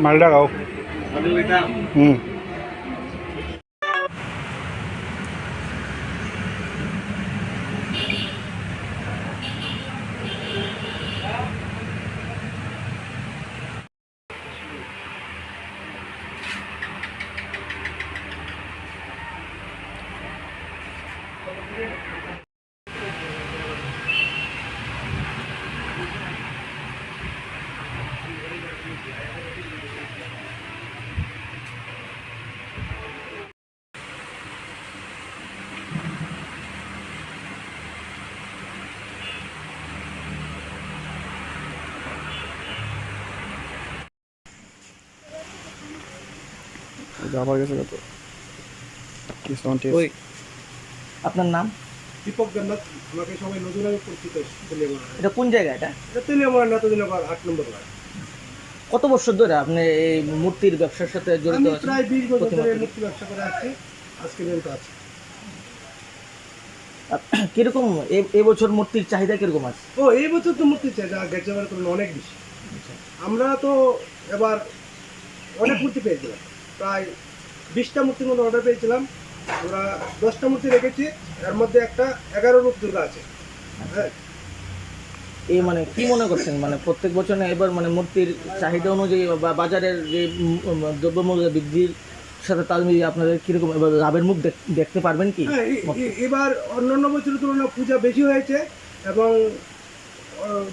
মালটা গাও হুম যাবার গেছে কত? কি ওই আপনার নাম? দীপক জান্নাত আমাকে সবাই আগে পরিচিত এটা কোন জায়গা এটা? এটা তেলিয়ামার আবার আট নম্বর ওয়ার্ড কত বছর ধরে আপনি এই মূর্তির ব্যবসার সাথে জড়িত আমি আছেন? প্রায় বিশ বছর ধরে মূর্তি ব্যবসা করে আসছি আজকে পর্যন্ত আছি। কীরকম এবছর মূর্তির চাহিদা কীরকম আছে? ও এই বছর তো মূর্তি চাই যা গেছে তুলনায় অনেক বেশি। আমরা তো এবার অনেক মূর্তি পেয়েছিলাম প্রায় বিশটা মূর্তির মধ্যে অর্ডার পেয়েছিলাম। আমরা দশটা মূর্তি রেখেছি এর মধ্যে একটা এগারো রূপ দুর্গা আছে। হ্যাঁ। এই মানে কি মনে করছেন? মানে প্রত্যেক বছর এবার মানে মূর্তির চাহিদা অনুযায়ী বা বাজারের যে দ্রব্যমূল্য বৃদ্ধির সাথে তাল মিলিয়ে আপনাদের কীরকম এবার লাভের মুখ দেখ- দেখতে পারবেন কি? হ্যাঁ এবার অন্যান্য বছরের তুলনায় পূজা বেশি হয়েছে এবং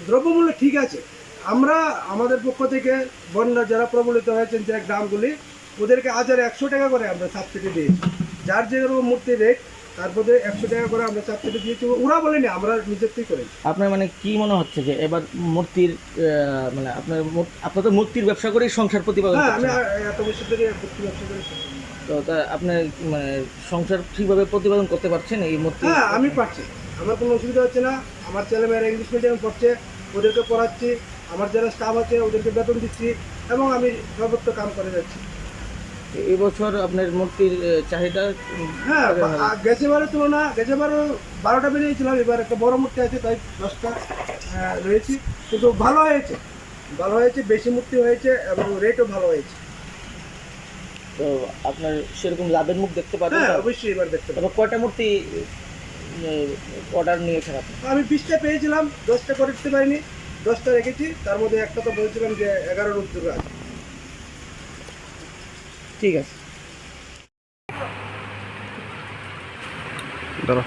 দ্রব্যমূল্য ঠিক আছে। আমরা আমাদের পক্ষ থেকে বন্যা যারা প্রবলিত হয়েছেন যে গ্রামগুলি ওদেরকে হাজার একশো টাকা করে আমরা সাবসিডি দিয়েছি। যার যে যেরকম মূর্তি রেট তারপরে একশো টাকা করে আমরা সাবসিডি দিয়েছি। ওরা বলেনি আমরা নিজের থেকেই করেছি। আপনার মানে কি মনে হচ্ছে যে এবার মূর্তির মানে আপনার তো মূর্তির ব্যবসা করেই সংসার প্রতিপাদন হ্যাঁ আমি এত বছর ধরে মূর্তি ব্যবসা করেছি তো তা আপনার মানে সংসার ঠিকভাবে প্রতিপাদন করতে পারছেন এই মূর্তি? হ্যাঁ আমি পারছি। আমার কোনো অসুবিধা হচ্ছে না। আমার ছেলেমেয়েরা ইংলিশ মিডিয়াম পড়ছে ওদেরকে পড়াচ্ছি। আমার যারা স্টাফ আছে ওদেরকে বেতন দিচ্ছি এবং আমি সর্বত্র কাম করে যাচ্ছি। এই বছর আপনার মূর্তির চাহিদা হ্যাঁ গেছেবারের তুলনা গেছেবারও বারোটা বেরিয়েছিলাম এবার একটা বড় মূর্তি আছে তাই দশটা রয়েছি। কিন্তু ভালো হয়েছে ভালো হয়েছে বেশি মূর্তি হয়েছে এবং রেটও ভালো হয়েছে। তো আপনার সেরকম লাভের মুখ দেখতে পারবেন হ্যাঁ অবশ্যই এবার দেখতে পাবো এবার কয়টা মূর্তি অর্ডার নিয়েছেন আপনি? আমি বিশটা পেয়েছিলাম দশটা করে দিতে পারিনি দশটা রেখেছি তার মধ্যে একটা তো বলছিলাম যে এগারো রূপ দুর্গা আছে। ঠিক আছে। দাঁড়া।